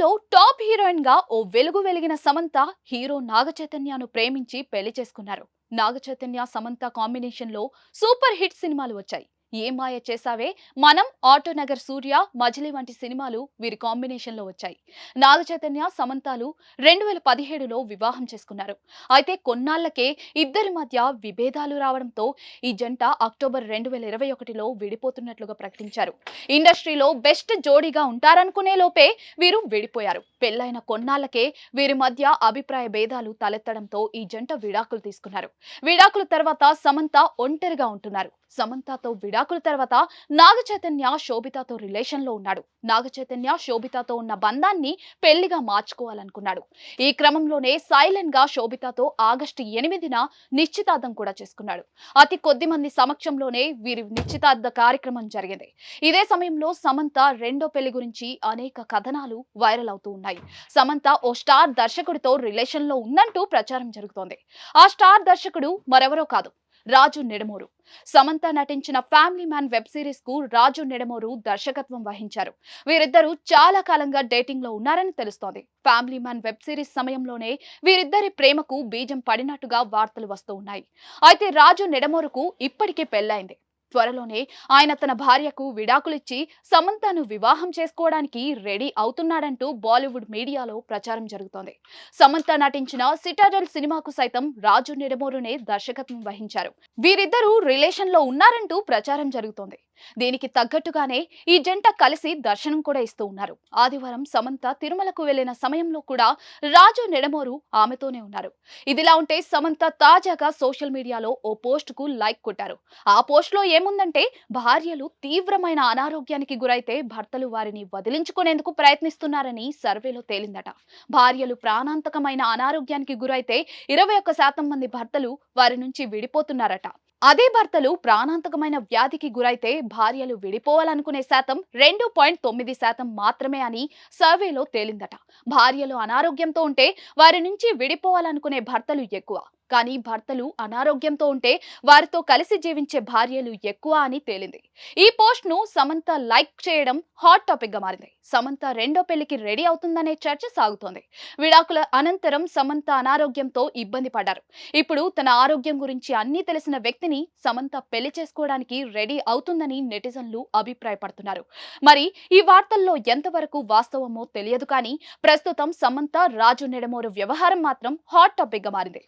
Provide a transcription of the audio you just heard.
తెలుగులో టాప్ హీరోయిన్గా ఓ వెలుగు వెలిగిన సమంత హీరో నాగచైతన్యను ప్రేమించి పెళ్ళి చేసుకున్నారు. నాగచైతన్య సమంత కాంబినేషన్లో సూపర్ హిట్ సినిమాలు వచ్చాయి. ఏ మాయ చేసావే మనం ఆటోనగర్ సూర్య మజిలీ వంటి సినిమాలు వీరి కాంబినేషన్లో వచ్చాయి. నాగ చైతన్య సమంతాలు రెండు వేల పదిహేడులో వివాహం చేసుకున్నారు. అయితే కొన్నాళ్ళకే ఇద్దరి మధ్య విభేదాలు రావడంతో ఈ జంట అక్టోబర్ రెండు వేల ఇరవై ఒకటిలో విడిపోతున్నట్లుగా ప్రకటించారు. ఇండస్ట్రీలో బెస్ట్ జోడీగా ఉంటారనుకునే లోపే వీరు విడిపోయారు. పెళ్ళైన కొన్నాళ్ళకే వీరి మధ్య అభిప్రాయ భేదాలు తలెత్తడంతో ఈ జంట విడాకులు తీసుకున్నారు. విడాకుల తర్వాత సమంత ఒంటరిగా ఉంటున్నారు. సమంతతో విడా విడాకుల తర్వాత నాగ చైతన్య శోభితతో రిలేషన్లో ఉన్నాడు. నాగచైతన్య శోభితతో ఉన్న బంధాన్ని పెళ్ళిగా మార్చుకోవాలనుకున్నాడు. ఈ క్రమంలోనే సైలెంట్గా శోభితతో ఆగస్టు ఎనిమిదిన నిశ్చితార్థం కూడా చేసుకున్నాడు. అతి కొద్ది మంది సమక్షంలోనే వీరి నిశ్చితార్థ కార్యక్రమం జరిగింది. ఇదే సమయంలో సమంత రెండో పెళ్ళి గురించి అనేక కథనాలు వైరల్ అవుతూ ఉన్నాయి. సమంత ఓ స్టార్ దర్శకుడితో రిలేషన్లో ఉందంటూ ప్రచారం జరుగుతోంది. ఆ స్టార్ దర్శకుడు మరెవరో కాదు. రాజు నిడమూరు. సమంత నటించిన ఫ్యామిలీ మ్యాన్ వెబ్ సిరీస్కు రాజు నిడమూరు దర్శకత్వం వహించారు. వీరిద్దరూ చాలా కాలంగా డేటింగ్లో ఉన్నారని తెలుస్తోంది. ఫ్యామిలీ మ్యాన్ వెబ్ సిరీస్ సమయంలోనే వీరిద్దరి ప్రేమకు బీజం పడినట్టుగా వార్తలు వస్తూ ఉన్నాయి. అయితే రాజు నిడమూరుకు ఇప్పటికే పెళ్ళైంది త్వరలోనే ఆయన తన భార్యకు విడాకులిచ్చి సమంతను వివాహం చేసుకోవడానికి రెడీ అవుతున్నాడంటూ బాలీవుడ్ మీడియాలో ప్రచారం జరుగుతోంది. సమంత నటించిన సిటాడల్ సినిమాకు సైతం రాజు నిడమూరునే దర్శకత్వం వహించారు. వీరిద్దరూ రిలేషన్లో ఉన్నారంటూ ప్రచారం జరుగుతోంది. దీనికి తగ్గట్టుగానే ఈ జంట కలిసి దర్శనం కూడా ఇస్తూ ఉన్నారు. ఆదివారం సమంత తిరుమలకు వెళ్ళిన సమయంలో కూడా రాజు నెడమోరు ఆమెతోనే ఉన్నారు. ఇదిలా ఉంటే సమంత తాజాగా సోషల్ మీడియాలో ఓ పోస్ట్కు లైక్ కొట్టారు. ఆ పోస్ట్లో ఏముందంటే భార్యలు తీవ్రమైన అనారోగ్యానికి గురైతే భర్తలు వారిని వదిలించుకునేందుకు ప్రయత్నిస్తున్నారని సర్వేలో తేలిందట. భార్యలు ప్రాణాంతకమైన అనారోగ్యానికి గురైతే ఇరవై ఒక్క శాతం మంది భర్తలు వారి నుంచి విడిపోతున్నారట. అదే భర్తలు ప్రాణాంతకమైన వ్యాధికి గురైతే భార్యలు విడిపోవాలనుకునే శాతం రెండు పాయింట్ తొమ్మిది శాతం మాత్రమే అని సర్వేలో తేలిందట. భార్యలు అనారోగ్యంతో ఉంటే వారి నుంచి విడిపోవాలనుకునే భర్తలు ఎక్కువ. కానీ భర్తలు అనారోగ్యంతో ఉంటే వారితో కలిసి జీవించే భార్యలు ఎక్కువ అని తేలింది. ఈ పోస్ట్ను సమంత లైక్ చేయడం హాట్ టాపిక్గా మారింది. సమంత రెండో పెళ్ళికి రెడీ అవుతుందనే చర్చ సాగుతోంది. విడాకుల అనంతరం సమంత అనారోగ్యంతో ఇబ్బంది పడ్డారు. ఇప్పుడు తన ఆరోగ్యం గురించి అన్ని తెలిసిన వ్యక్తిని సమంత పెళ్ళి చేసుకోవడానికి రెడీ అవుతుందని నెటిజన్లు అభిప్రాయపడుతున్నారు. మరి ఈ వార్తల్లో ఎంతవరకు వాస్తవమో తెలియదు కానీ ప్రస్తుతం సమంత రాజు నెడమోరు వ్యవహారం మాత్రం హాట్ టాపిక్గా మారింది.